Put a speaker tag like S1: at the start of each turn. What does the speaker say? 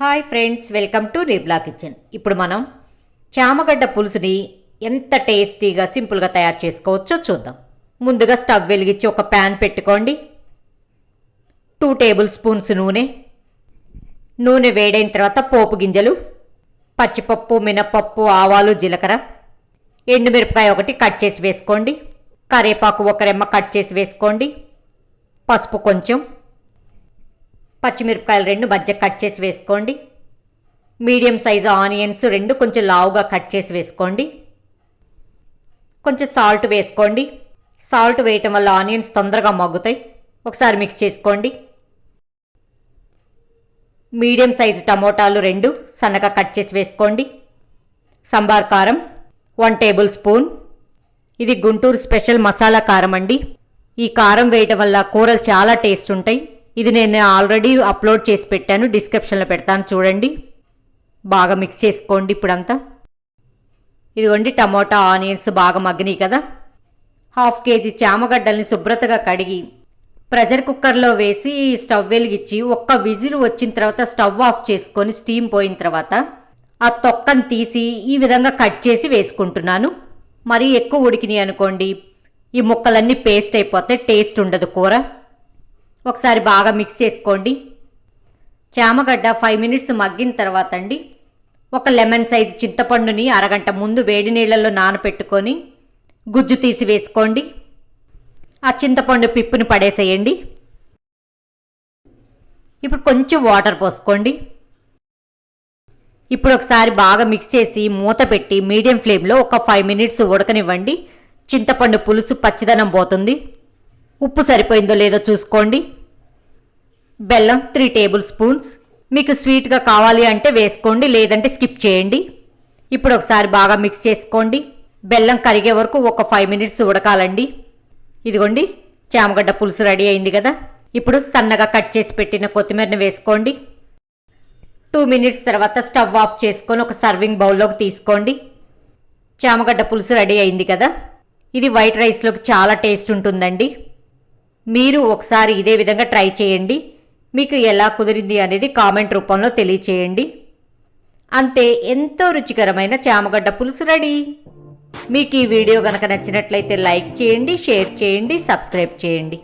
S1: Hi friends welcome to Nirmala kitchen. ఇప్పుడు మనం చామగడ్డ పులుసుని ఎంత టేస్టీగా సింపుల్గా తయారు చేసుకోవచ్చో చూద్దాం. ముందుగా స్టవ్ వెలిగించి ఒక ప్యాన్ పెట్టుకోండి. టూ టేబుల్ స్పూన్స్ నూనె. నూనె వేడైన తర్వాత పోపు గింజలు పచ్చిపప్పు మినపప్పు ఆవాలు జీలకర్ర. ఎండుమిరపకాయ ఒకటి కట్ చేసి వేసుకోండి. కరివేపాకు ఒక రెమ్మ కట్ చేసి వేసుకోండి. పసుపు కొంచెం. పచ్చిమిరపకాయలు రెండు మధ్య కట్ చేసి వేసుకోండి. మీడియం సైజు ఆనియన్స్ రెండు కొంచెం లావుగా కట్ చేసి వేసుకోండి. కొంచెం సాల్ట్ వేసుకోండి. సాల్ట్ వేయటం వల్ల ఆనియన్స్ తొందరగా మగ్గుతాయి. ఒకసారి మిక్స్ చేసుకోండి. మీడియం సైజు టమోటాలు రెండు సన్నగా కట్ చేసి వేసుకోండి. సంబార్ కారం వన్ టేబుల్ స్పూన్. ఇది గుంటూరు స్పెషల్ మసాలా కారం అండి. ఈ కారం వేయటం వల్ల కూరలు చాలా టేస్ట్ ఉంటాయి. ఇది నేను ఆల్రెడీ అప్లోడ్ చేసి పెట్టాను డిస్క్రిప్షన్లో పెడతాను చూడండి. బాగా మిక్స్ చేసుకోండి ఇప్పుడంతా. ఇదిగోండి టమోటా ఆనియన్స్ బాగా మగ్గినాయి కదా. హాఫ్ కేజీ చామగడ్డల్ని శుభ్రతగా కడిగి ప్రెషర్ కుక్కర్లో వేసి స్టవ్ వెలిగించి ఒక్క విజిల్ వచ్చిన తర్వాత స్టవ్ ఆఫ్ చేసుకొని స్టీమ్ పోయిన తర్వాత ఆ తొక్కను తీసి ఈ విధంగా కట్ చేసి వేసుకుంటున్నాను. మరీ ఎక్కువ ఉడికినాయి అనుకోండి ఈ ముక్కలన్నీ పేస్ట్ అయిపోతే టేస్ట్ ఉండదు కూర. ఒకసారి బాగా మిక్స్ చేసుకోండి. చామగడ్డ ఫైవ్ మినిట్స్ మగ్గిన తర్వాత అండి ఒక లెమన్ సైజు చింతపండుని అరగంట ముందు వేడి నీళ్ళల్లో నానపెట్టుకొని గుజ్జు తీసి వేసుకోండి. ఆ చింతపండు పిప్పుని పడేసేయండి. ఇప్పుడు కొంచెం వాటర్ పోసుకోండి. ఇప్పుడు ఒకసారి బాగా మిక్స్ చేసి మూత పెట్టి మీడియం ఫ్లేమ్లో ఒక ఫైవ్ మినిట్స్ ఉడకనివ్వండి. చింతపండు పులుసు పచ్చిదనం పోతుంది. ఉప్పు సరిపోయిందో లేదో చూసుకోండి. బెల్లం త్రీ టేబుల్ స్పూన్స్. మీకు స్వీట్గా కావాలి అంటే వేసుకోండి లేదంటే స్కిప్ చేయండి. ఇప్పుడు ఒకసారి బాగా మిక్స్ చేసుకోండి. బెల్లం కరిగే వరకు ఒక ఫైవ్ మినిట్స్ ఉడకాలండి. ఇదిగోండి చామగడ్డ పులుసు రెడీ అయింది కదా. ఇప్పుడు సన్నగా కట్ చేసి పెట్టిన కొత్తిమీరని వేసుకోండి. టూ మినిట్స్ తర్వాత స్టవ్ ఆఫ్ చేసుకొని ఒక సర్వింగ్ బౌల్లోకి తీసుకోండి. చామగడ్డ పులుసు రెడీ అయింది కదా. ఇది వైట్ రైస్లోకి చాలా టేస్ట్ ఉంటుందండి. మీరు ఒకసారి ఇదే విధంగా ట్రై చేయండి. మీకు ఎలా కుదిరింది అనేది కామెంట్ రూపంలో తెలియచేయండి. అంతే ఎంతో రుచికరమైన చామగడ్డ పులుసు రెడీ. మీకు ఈ వీడియో కనుక నచ్చినట్లయితే లైక్ చేయండి షేర్ చేయండి సబ్స్క్రైబ్ చేయండి.